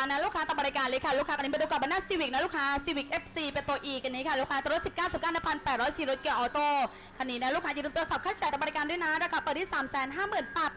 แล้วนะลูกค้าต่อบริการเลยค่ะลูกค้ากันนี้ไปดูกับบันหน้าซีวิกนะลูกค้าซีวิก FC เป็นตัว E กันนี้ค่ะลูกค้าตัวรถ19 19นะพันแปดร้อยสี่รถเกียร์ออโต้คันนี้นะลูกค้าอย่าลืมตัวสับค่าจ่ายต่อบริการด้วยนะราคาเปิดที่3 5 8 0 0 0บาท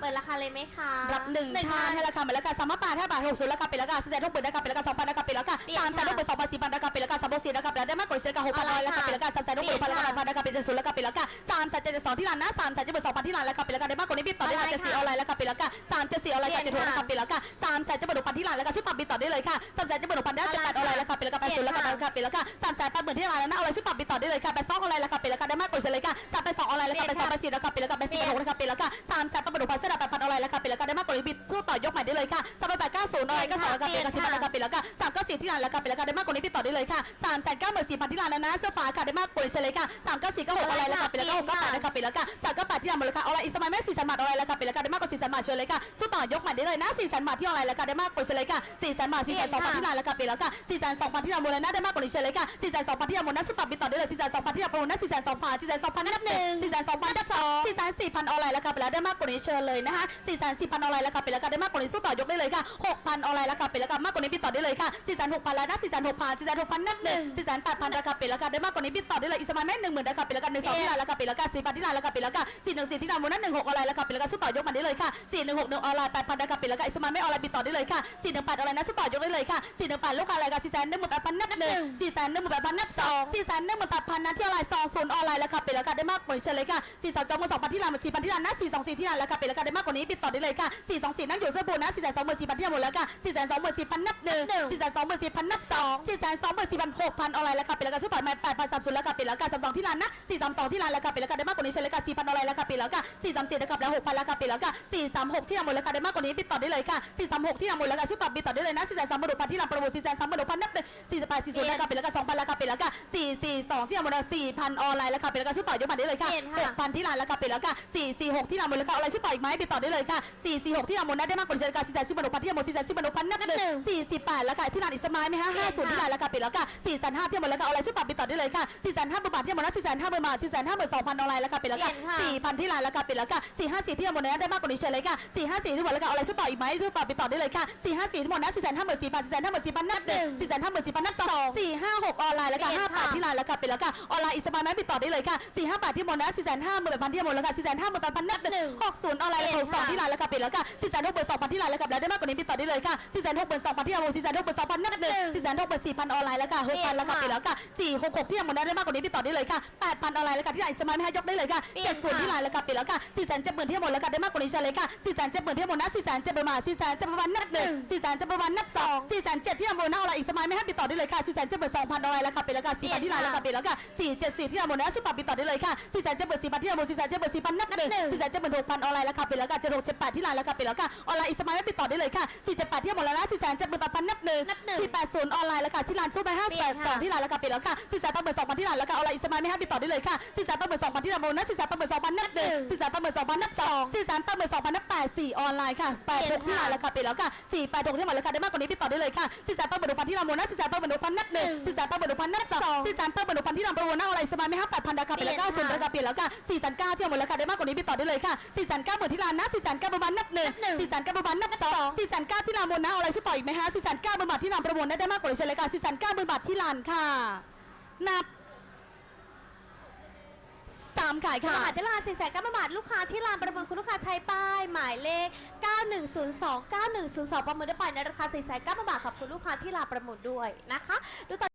เปิดราคาเลยไหมคะรับหนึ่งท่านให้ราคาเหมือนราคาสามบาทห้าบาทหกศูนย์ราคาเป็นราคาสี่แสนทุกเปิดราคาเป็นราคาสองพันราคาเป็นราคาสามแสนทุกเปิดสองพันสี่พันราคาเป็นราคาสามพันสี่ราคาเป็นได้มากกว่าเซ็นราคาหกพันร้อยราคาเป็นราคาสามแสนทุกเปิดพันราคาพันราคาเป็นเจ็ดศูนย์ราคาเป็นราคาสามแสนเจ็ดสิบสองที่ร้านนะสามแสนเจ็ดสิบสองพันที่ร้านราคาเป็นราคาได้มากกว่านี้บิดต่อได้ราคาเจ็ดสี่ออนไลน์ราคาเป็นราคาสามเจ็ดสี่ออนไลน์เจ็ดหกราคาเป็นราคาสามแสนเจ็ดสิบพันที่ร้านราคาชื่อตับบิดต่อได้เลยค่ะสามแสนเจ็ดสิบพันได้เจ็ดแปดออนไลน์ราคาเป็นราคาแปดศูนย์ราคาราคาเป็นราคาสามแสนแปดหมื่นที่ร้านนะออนไลน์ชื่อตับบิดต่อได้เลยค่ะแปดสองออนไลน์ราคาเป็นราคาได้มากกว่าเซ็นเลยค่ะสามแปดสองออนไลน์ราคาเป็นสองแปดสี่ราคาเป็นราคาแปดสี่หกราคาเป็นราคาสามแสนแปดหมื่นพันเส้นแปดพันออนไลน์ราคาเป็นราคาได้มากกว่านี้บิดทั่วต่อยกใหม่ได้เลยค่ะสามแปดเก้าศูนย์ออนไลน์ก็สองราคาเป็นราคาสิบราคาเป็นราคาสามเก้าสี่ที่ร้านราคาเป็นราคาได้มากกว่านี้บิดต่อได้เลยค่ะสามแสนเก้าหมื่นสี่พันที่ร้านนะเสื้อฟ้าค่ะได้มากกว่าเซ็นเลยค่ะสามเก้าสี่เก้าหกออนไลน์ราคาเป็นราคาหกเก้า แปดราคาเป็นราคาสามเก้าแปดที่ร้านมูลค่าออนไลน์อิสมาแม่สี่แสนบาทออนไลน์ราคาเป็นราคาได้มากกว่าสี่แสนบาทเชิญเลยค่ะสู้ต่อยกใหม่ได้เลยนะสี่แสนบาทที่ออนไลน์ราคาได้มากกว่าเชิญเลยค่ะสี่แสนบาทสี่แสนสองพันที่ร้านราคาเป็นราคาสี่แสนสองพันที่ร้านมูลค่าได้มากกว่านี้เชิญเลยค่ะสี่แสนสองพันที่ร้านมูลค่าสู้ต่อบิดต่อได้เลยสี่แสนสองพันที่ร้านประมูลนะสี่แสนสองพันสี่แสนสองพันนับหนึ่งสี่แสนสองพันนับสองสี่แสนสี่พันออนไลน์ราคาไปแล้วได้มากกว่านี้เชิญเลยนะคะสี่แสนสี่พันออนไลน์ราคาเป็นราคาได้มากกว่านี้สู้ต่อยกได้เลยค่ะหกพันออนไลน์ราคาเป็นราคามากกว่านี้บิดต่อได้เลยค่ะสี่แสนหกพันแล้วนะสี่แสนหกพันสี่แสนหกพันนับหนึ่งสี่แสนแปดพันราคาเป็นราคาได้มากกว่านี้บิดต่อได้เลยอิสมาแม่หนึ่งหมื่นราคาเป็นราคาหนึ่งสองที่ร้านราคาเป็นราคาสี่พันที่ร้านราคาเป็นราคาสี่หนึ่งสี่ที่ร้านมูลนั้นหนึ่งหกออนไลน์ราคาเป็นราคาสู้ต่อยกมาได้เลยค่ะสี่หนึ่งหกหนึ่งออนไลน์แปดพันราคาเป็นราคาอิสมาไม่ออนไลน์บิดต่อได้เลยค่ะสี่หนึ่งแปดออนไลน์นะสู้ต่อยกได้เลยค่ะสี่หนึ่งแปดลูกค้ารายการสี่แสนหนึ่งหมื่นแปดพันนับหนึ่งสี่แสนหนึ่งหมื่นแปดพันนับสองสี่แสนหนึ่งหมื่นแปดพันนะที่ออนไลน์สองศูนย์ออนไลน์ราคาเป็นราคาได้มากกว่านี้เชิญเลยค่ะสี่สองสองมื่นสองพันที่ร้านสี่พันที่ร้านนะสี่สองสี่ที่ร้านราคาเป็นราคาได้มากกว่านี้บิดต่อได้เลยค่ะสี่สองสี่นั่งอยู่เสื้อบูนะสี่แสนสองหมื่นสี่พันที่ร้านหมดแล้วค่ะสี่แสนสองหมื่นสี่พันนับหนึ่งสี่แสนสองหมื่นสี่พันนับสองสี่แสนสองหมื่นสี่พันหกพันออนไลน์ราคาเป็นราคาสู้ต่อยมาแปดพันสามศูนย์ราคาเป็นราคาสามสองที่ร้านนะสี่สามสองที่ร้านราคาเป็นราคาได้มากกว่านี้เชิญเลยค่ะสี่พันออนไลน์ราคาเป็นราคาสี่สามสี่ราคาเป็นหกพันราคาเป็นราคาสี่สามหกที่ร้านหมดราคาได้มากกว่านี้บิดต่อได้เลยค่ะสี่สามหกที่ร้านหมดราคาสู้ต่อบิดต่อได้เลยนะสี่แสนสามหมื่นพันที่ร้านประมูลสี่แสนสามหมื่นพันนับหนึ่งสี่สิบแปดสี่ศูนย์ราคาเป็นราคาสองพันราคาเป็นราคาสี่สี่สองที่ร้านหมดราคาสี่พันออนไลน์ราคาเป็นราคาสู้ต่อยกมาได้เลยค่ะเห็นหค่ะกพันที่ร้านราคาเป็นราคาสี่สี่หกที่ร้านหมดราคาอะไรสู้ต่ออีกไหมบิดต่อได้เลยค่ะสี่สี่หกที่ร้านหมดได้มากกว่านี้ราคาสี่แสนสี่หมื่นพันที่ร้านหมดสี่แสนสี่หมื่นพันนับหนึ่งสี่สิบแปดราคาที่ร้านอิสมาไหมฮะห้าศูนย์ที่ร้านราคาเป็นราคาสี่แสนห้าที่หมดราคาอะไรสู้ต่อบิดต่อได้เลยค่ะสี่แสนห้าหมื่นบาทที่หมดนะสี่แสนห้าหมื่นบาทสี่แสนห้าหมื่นสองพันออนไลน์ราคาเป็นราคาเห็นค่ะสี่พันที่ร้านราคาเป็นราคาสี่ห้าสี่ที่หมดได้มากกว่านี้เชิญเลยค่ะสี่ห้าสี่ที่หมดราคาอะไรสู้ต่ออีกไหมสู้ต่อบิดต่อได้เลยค่ะสี่ห้าสี่ที่หมดนะสี่แสนห้าหมื่นสี่พันสี่แสนห้าหมื่นสี่พันนับหนึ่งสี่แสนห้าหมื่นสี่พันนับสองสี่ห้าหกออนไลน์ราคาเห็นห้าแปดค่ะที่ร้านราคาเป็นราคาออนไลน์อิสมาไหมบิดต่อได้เลยค่ะสี่ห้าแปดที่หมดนะสี่แสนห้าหมื่นแปดพันที่หมดราคาสี่แสนห้าหมื่นแปดพันนับหนึ่งหกศูนย์ออนไลน์ราคาหกสองที่ร้านราคาเป็นราคาสี่แสนหกหมื่นสองพันที่ร้านราคาแล้วได้มากกว่านี้บิดต่อได้เลยค่ะสี่แสนหกหมื่นสองพันที่ร้านสี่แสนหกหมื่นสองพันนับหนึ่งสี่แสนหกหมื่นสี่พันออนไลน์ราคาหกพันราคาเป็นราคาสี่หกหกที่หมดได้มากกว่านี้บิดต่อได้เลยค่ะแปดพันออนไลน์ราคาที่ร้านอิสมาไม่ให้ยกได้เลยค่ะเจ็ดศูนย์ที่ร้านราคาเป็นราคาสี่แสนเจ็ดหมื่นที่หมดราคาได้มากกว่านี้เฉลยค่ะสี่แสนเจ็ดหมื่นที่หมดนะสี่แสนเจ็ดประมาณสี่แสนเจ็ดประมาณนับหนึ่งสี่แสนเจ็ดประมาณนับสองสี่แสนเจ็ดที่หมดนะออนไลน์อิสมาไม่ให้บิดต่อได้เลยค่ะสี่แสนเจ็ดหมื่นสองพันออนไลน์ราคาเป็นราคาสี่พันที่ร้านราคาเป็นราคาสี่เจ็ดสี่ที่ร้านหมดนะสู้ต่อบิดต่อได้เลยค่ะสี่แสนเจ็ดหมื่นสี่พันที่ร้านหมดสี่แสนเจ็ดหมื่นสี่พันนับหนึ่งสี่แสนเจ็ดหมื่นหกพันออนไลน์ราคาเป็นราคาเจ็ดหกเจ็ดแปดที่ร้านราคาเป็นราคาออนไลน์อิสมาไม่บิดต่อได้เลยค่ะสี่เจ็ดแปดที่หมดแล้วนะสี่แสนเจ็ดหมื่นแปดพันนับหนึ่งนับหนึ่งสี่แปดศูนย์ออนไลน์ราคาที่ร้านสู้ไปห้าแปดสองที่ร้านราคาเป็นราคาสี่แสนแปดหมื่นสองพันที่ร้านราคาออนไลน์อิสมาไม่ให้บิดต่อได้เลยค่ะสี่แสนแปดหมื่นสองพันที่ร้านโมนะสี่แสนแปดหมื่นสองพันนับหนึ่งสี่แสนแปดหมื่นสองพันนับสองสี่แสนแปดหมื่นสองพันนับแปดสี่ออนไลน์ค่ะแปดหกที่ร้านราคาเป็นราคาสี่แปดหกที่หมดราคาได้มากกว่านี้บิดต่อได้เลยค่ะสี่แสนแปดหมื่นหกพันที่ร้านโมนะสี่แสนแปดหมื่นหกพันนับหนึ่งสี่แสนแปดหมื่นหกพันนับสองสี่แสนแปดหมื่นหกพันที่ร้านประมูลหน้าออนไลน์อิสมายไหม่ให้แปดพันราคาเป็นราคาส่วนราคาเปลี่ยนแล้วค่ะสี่แสนเก้าที่หมดราคาได้มากกว่านี้บิดต่อได้เลยค่ะสี่แสนเก้าหมื่นที่ร้านนะสี่แสนเก้าประมาณนับหนึ่งสี่แสนเก้าประมาณนับสองสี่แสนเก้าที่ร้านโมนะออนไลน์ช่วยต่ออีกไหมฮะสี่แสนเก้าบาทที่ร้านประมูลได้ได้มากกว่านี้เลยค่ะสี่แสนเก้าบาทที่ร้านค่ะนับ สามขายค่ะค่ะอาจจะลาสี่แสนเก้าบาทลูกค้าที่ลานประเมินคุณลูกค้าใช้ป้าย หมายเลข 9102 9102 ประเมินได้ไปในราคา4แสนเก้าบาทขอบคุณลูกค้าที่ลานประมูลด้วยนะคะดูต่อ